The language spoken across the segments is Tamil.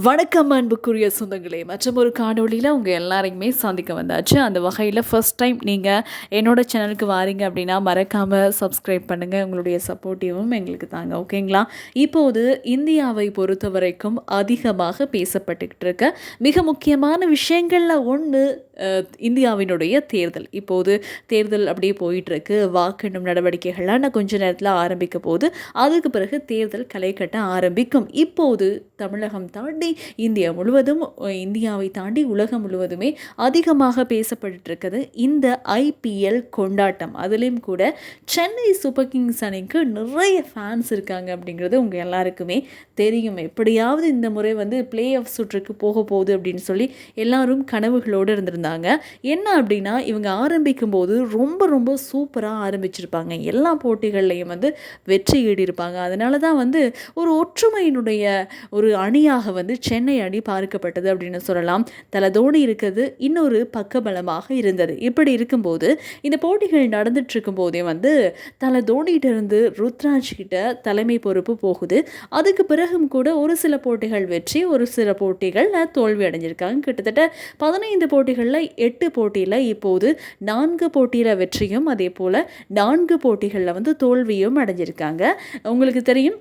வணக்கம் அன்புக்குரிய சொந்தங்களே. மற்றும் ஒரு காணொலியில் உங்கள் எல்லாரையுமே சந்திக்க வந்தாச்சு. அந்த வகையில் ஃபர்ஸ்ட் டைம் நீங்கள் என்னோடய சேனலுக்கு வாரீங்க அப்படின்னா மறக்காமல் சப்ஸ்கிரைப் பண்ணுங்கள் உங்களுடைய சப்போர்ட்டிவும் எங்களுக்கு தாங்க. ஓகேங்களா இப்போது இந்தியாவை பொறுத்த வரைக்கும் அதிகமாக பேசப்பட்டுக்கிட்டு இருக்க. மிக முக்கியமான விஷயங்களில் ஒன்று இந்தியாவினுடைய தேர்தல். இப்போது தேர்தல் அப்படியே போயிட்டுருக்கு. வாக்கெண்ணும் நடவடிக்கைகள்லாம் நான் கொஞ்ச நேரத்தில் ஆரம்பிக்க போது அதுக்கு பிறகு தேர்தல் களை கட்ட ஆரம்பிக்கும். இப்போது தமிழகம் தான் தாண்டி இந்தியா முழுவதும் இந்தியாவை தாண்டி உலகம் முழுவதுமே அதிகமாக பேசப்பட்டுருக்குது இந்த ஐபிஎல் கொண்டாட்டம். அதுலேயும் கூட சென்னை சூப்பர் கிங்ஸ் அணிக்கு நிறைய ஃபேன்ஸ் இருக்காங்க அப்படிங்கிறது உங்கள் எல்லாருக்குமே தெரியும். எப்படியாவது இந்த முறை வந்து பிளே ஆஃப் சுற்றுக்கு போக போகுது அப்படின்னு சொல்லி எல்லாரும் கனவுகளோடு இருந்திருந்தாங்க. என்ன அப்படின்னா இவங்க ஆரம்பிக்கும் போது ரொம்ப ரொம்ப சூப்பராக ஆரம்பிச்சிருப்பாங்க. எல்லா போட்டிகள்லையும் வந்து வெற்றி ஈடிருப்பாங்க அதனால தான் வந்து ஒரு ஒற்றுமையினுடைய ஒரு அணியாக வந்து சென்னை அணி பார்க்கப்பட்டது அப்படின்னு சொல்லலாம். தலதோடு இருக்கிறது இன்னொரு பக்கபலமாக இருந்தது. இப்படி இருக்கும்போது இந்த போட்டிகள் நடந்துட்டு இருக்கும் போதே வந்து தல இருந்து ருத்ராஜ் கிட்ட தலைமை பொறுப்பு போகுது. அதுக்கு பிறகும் கூட ஒரு சில போட்டிகள் வெற்றி ஒரு சில போட்டிகள் தோல்வி அடைஞ்சிருக்காங்க. கிட்டத்தட்ட பதினைந்து போட்டிகளில் எட்டு போட்டியில் இப்போது நான்கு போட்டியில் வெற்றியும் அதே போல் நான்கு போட்டிகளில் வந்து தோல்வியும் அடைஞ்சிருக்காங்க. உங்களுக்கு தெரியும்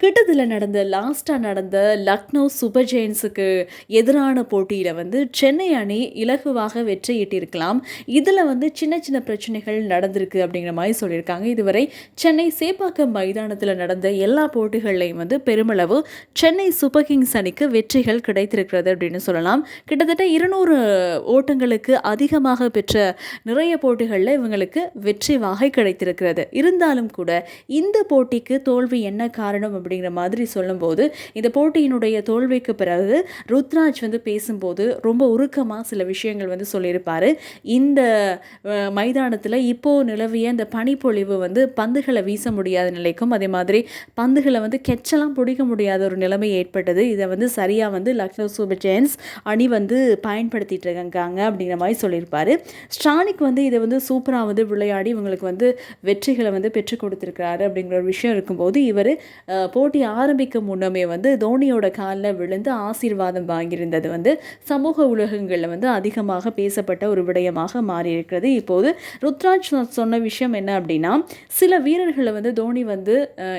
கிட்டத்தில் நடந்த லாஸ்ட்டாக நடந்த லக்னோ சூப்பர் ஜெயின்ஸுக்கு எதிரான போட்டியில் வந்து சென்னை அணி இலகுவாக வெற்றியிட்டிருக்கலாம். இதில் வந்து சின்ன சின்ன பிரச்சனைகள் நடந்திருக்கு அப்படிங்கிற மாதிரி சொல்லியிருக்காங்க. இதுவரை சென்னை சேப்பாக்கம் மைதானத்தில் நடந்த எல்லா போட்டிகள்லையும் வந்து பெருமளவு சென்னை சூப்பர் கிங்ஸ் அணிக்கு வெற்றிகள் கிடைத்திருக்கிறது அப்படின்னு சொல்லலாம். கிட்டத்தட்ட இருநூறு ஓட்டங்களுக்கு அதிகமாக பெற்ற நிறைய போட்டிகளில் இவங்களுக்கு வெற்றி வாகை கிடைத்திருக்கிறது. இருந்தாலும் கூட இந்த போட்டிக்கு தோல்வி என்ன காரணம் அப்படிங்கிற மாதிரி சொல்லும்போது இந்த போட்டியினுடைய தோல்விக்கு பிறகு ருத்ராஜ் வந்து பேசும்போது ரொம்ப உருக்கமாக சில விஷயங்கள் வந்து சொல்லியிருப்பார். இந்த மைதானத்தில் இப்போது நிலவிய இந்த பனிப்பொழிவு வந்து பந்துகளை வீச முடியாத நிலைக்கும் அதே மாதிரி பந்துகளை வந்து கெச்செல்லாம் பிடிக்க முடியாத ஒரு நிலைமை ஏற்பட்டது. இதை வந்து சரியாக வந்து லக்னோ சூப்பர் ஜெயின்ஸ் அணி வந்து பயன்படுத்திட்டு இருக்காங்க அப்படிங்கிற மாதிரி சொல்லியிருப்பார். ஸ்டானிக் வந்து இதை வந்து சூப்பராக வந்து விளையாடி இவங்களுக்கு வந்து வெற்றிகளை வந்து பெற்றுக் கொடுத்துருக்காரு அப்படிங்கிற ஒரு விஷயம் இருக்கும்போது இவர் போட்டி ஆரம்பிக்கும் முன்னமே வந்து தோனியோட காலில் விழுந்து ஆசீர்வாதம் வாங்கியிருந்தது வந்து சமூக உலகங்களில் வந்து அதிகமாக பேசப்பட்ட ஒரு விடயமாக மாறியிருக்கிறது. இப்போது ருத்ராஜ் சொன்ன விஷயம் என்ன அப்படின்னா சில வீரர்களை வந்து தோனி வந்து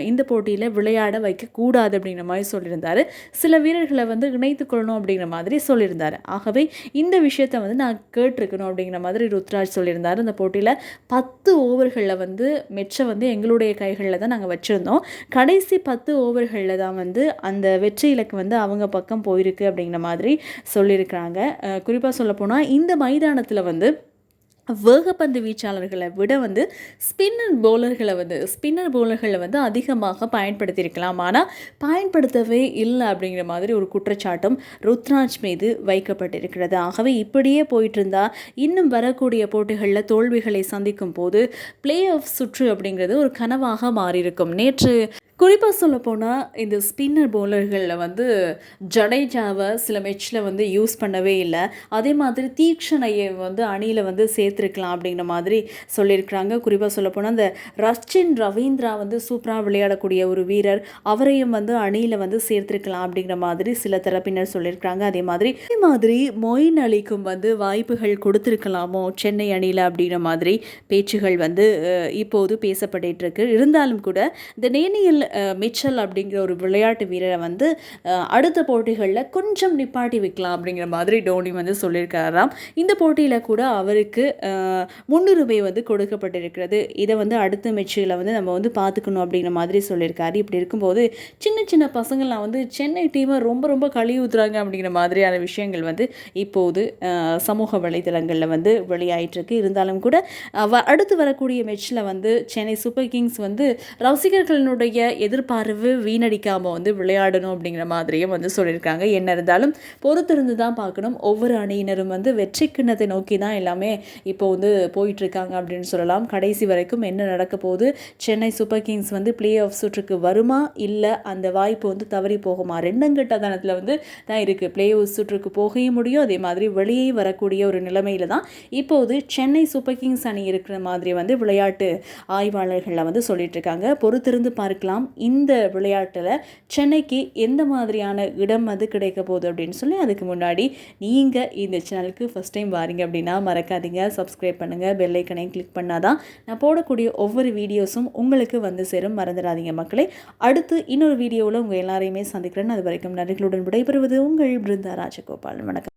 இந்த போட்டியில் விளையாட வைக்கக்கூடாது அப்படிங்கிற மாதிரி சொல்லியிருந்தாரு. சில வீரர்களை வந்து இணைத்து கொள்ளணும் அப்படிங்கிற மாதிரி சொல்லியிருந்தாரு. ஆகவே இந்த விஷயத்தை வந்து நான் கேட்டிருக்கணும் அப்படிங்கிற மாதிரி ருத்ராஜ் சொல்லியிருந்தாரு. இந்த போட்டியில் பத்து ஓவர்களில் வந்து மெச்சை வந்து எங்களுடைய கைகளில் தான் நாங்கள் வச்சுருந்தோம். கடைசி பத்து ஓவர்களில் தான் வந்து அந்த வெற்றி இலக்கு வந்து அவங்க பக்கம் போயிருக்கு அப்படிங்கிற மாதிரி சொல்லியிருக்கிறாங்க. குறிப்பாக சொல்லப்போனால் இந்த மைதானத்தில் வந்து வேகப்பந்து வீச்சாளர்களை விட வந்து ஸ்பின்னர் பவுலர்களை வந்து ஸ்பின்னர் பவுலர்களை வந்து அதிகமாக பயன்படுத்தியிருக்கலாம். ஆனால் பயன்படுத்தவே இல்லை அப்படிங்கிற மாதிரி ஒரு குற்றச்சாட்டும் ருத்ராஜ் மீது வைக்கப்பட்டிருக்கிறது. ஆகவே இப்படியே போயிட்டு இருந்தால் இன்னும் வரக்கூடிய போட்டிகளில் தோல்விகளை சந்திக்கும் போது பிளே ஆஃப் சுற்று அப்படிங்கிறது ஒரு கனவாக மாறியிருக்கும். நேற்று குறிப்பாக சொல்லப்போனால் இந்த ஸ்பின்னர் பவுலர்களில் வந்து ஜடேஜாவை சில மேட்ச்சில் வந்து யூஸ் பண்ணவே இல்லை. அதே மாதிரி தீக்ஷணையை வந்து அணியில் வந்து சேர்த்துருக்கலாம் அப்படிங்கிற மாதிரி சொல்லியிருக்கிறாங்க. குறிப்பாக சொல்லப்போனால் இந்த ரச்சின் ரவீந்திரா வந்து சூப்பராக விளையாடக்கூடிய ஒரு வீரர். அவரையும் வந்து அணியில் வந்து சேர்த்துருக்கலாம் அப்படிங்கிற மாதிரி சில தரப்பினர் சொல்லியிருக்கிறாங்க. அதே மாதிரி அதே மாதிரி மொயின் அலிக்கும் வந்து வாய்ப்புகள் கொடுத்துருக்கலாமோ சென்னை அணியில் அப்படிங்கிற மாதிரி பேச்சுகள் வந்து இப்போது பேசப்பட்டு இருக்கு. இருந்தாலும் கூட இந்த நேனியல் மிச்சல் அப்படிங்கிற ஒரு விளையாட்டு வீரரை வந்து அடுத்த போட்டிகளில் கொஞ்சம் நிப்பாட்டி வைக்கலாம் அப்படிங்கிற மாதிரி டோனி வந்து சொல்லியிருக்காராம். இந்த போட்டியில் கூட அவருக்கு முன்னுரிமை வந்து கொடுக்கப்பட்டிருக்கிறது. இதை வந்து அடுத்த மெச்சில் வந்து நம்ம வந்து பார்த்துக்கணும் அப்படிங்கிற மாதிரி சொல்லியிருக்காரு. இப்படி இருக்கும்போது சின்ன சின்ன பசங்கள்லாம் வந்து சென்னை டீமை ரொம்ப ரொம்ப கழி ஊற்றுறாங்க அப்படிங்கிற மாதிரியான விஷயங்கள் வந்து இப்போது சமூக வலைதளங்களில் வந்து வெளியாயிட்டிருக்கு. இருந்தாலும் கூட வ- அடுத்து வரக்கூடிய மெச்சில் வந்து சென்னை சூப்பர் கிங்ஸ் வந்து ரசிகர்களுடைய எதிர்பார்வு வீணடிக்காமல் வந்து விளையாடணும் அப்படிங்கிற மாதிரியும் வந்து சொல்லியிருக்காங்க. என்ன இருந்தாலும் பொறுத்திருந்து தான் பார்க்கணும். ஒவ்வொரு அணியினரும் வந்து வெற்றி கிண்ணத்தை நோக்கி தான் எல்லாமே இப்போ வந்து போயிட்டுருக்காங்க அப்படின்னு சொல்லலாம். கடைசி வரைக்கும் என்ன நடக்க போகுது? சென்னை சூப்பர் கிங்ஸ் வந்து பிளே ஆஃப் சுற்றுக்கு வருமா? இல்லை அந்த வாய்ப்பு வந்து தவறி போகுமா? ரெண்டங்கட்ட தனத்தில் வந்து தான் இருக்குது பிளே ஆஃப் சுற்றுக்கு போகவும் முடியும். அதே மாதிரி வெளியே வரக்கூடிய ஒரு நிலைமையில் தான் இப்போது சென்னை சூப்பர் கிங்ஸ் அணி இருக்கிற மாதிரி வந்து விளையாட்டு ஆய்வாளர்களில் வந்து சொல்லிட்டு இருக்காங்க பொறுத்திருந்து பார்க்கலாம். இந்த விளையாட்டில் சென்னைக்கு எந்த மாதிரியான இடம் அது கிடைக்க போகுது அப்படின்னு சொல்லி அதுக்கு முன்னாடி நீங்கள் இந்த சேனலுக்கு ஃபஸ்ட் டைம் வாரீங்க அப்படின்னா மறக்காதீங்க. சப்ஸ்கிரைப் பண்ணுங்கள் பெல்லைக்கனையும் கிளிக் பண்ணால் தான் நான் போடக்கூடிய ஒவ்வொரு வீடியோஸும் உங்களுக்கு வந்து சேரும். மறந்துடாதீங்க மக்களே. அடுத்து இன்னொரு வீடியோவில் உங்கள் எல்லாரையுமே சந்திக்கிறேன். அது வரைக்கும் நன்றிகளுடன் விடைபெறுவது உங்கள் பிருந்தா ராஜகோபால். வணக்கம்.